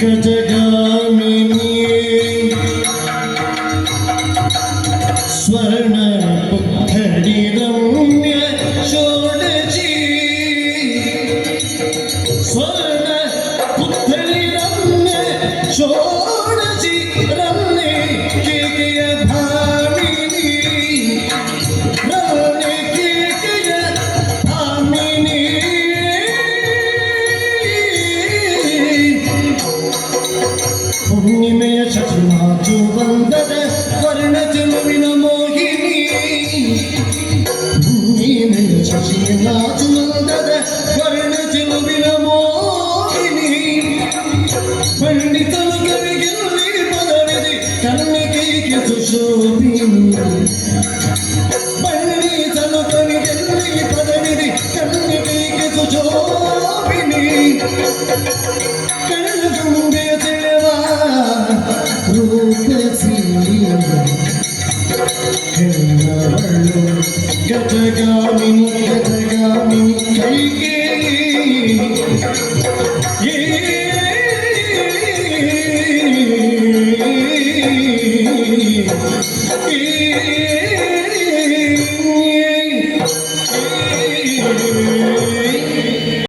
কেটে গামী স্বর্ণ পুত্থরি রম্য ষোড়শি স্বর্ণ পুত্থরি রম্য ষোড় ಹುಣ್ಣಿಮೆಯ ಶಶಿಮಾಚು ಬಂದದ ವರ್ಣ ಚೆಲುವಿನ ಮೋಹಿನಿ ಹುಣ್ಣಿಮೆಯ ಶಶಿಮಾಚು ಬಂದದ ವರ್ಣ ಚೆಲುವಿನ ಮೋಹಿನಿ ಪಂಡಿತನು ಕವಿಗೆಲ್ಲಿ ಪದವಿದೆ ಕಣ್ಣಿಗೆ ಸುಶೋಭಿನಿ ಪಂಡಿತನು ಕವಿಗೆಲ್ಲಿ ಪದವಿದೆ ಕಣ್ಣಿಗೆ ಸುಶೋಭಿನಿ ಕಣ್ಣುಂಬೆ ഗതഗാമിനി ഗതഗാമിനി കഴിക്കേ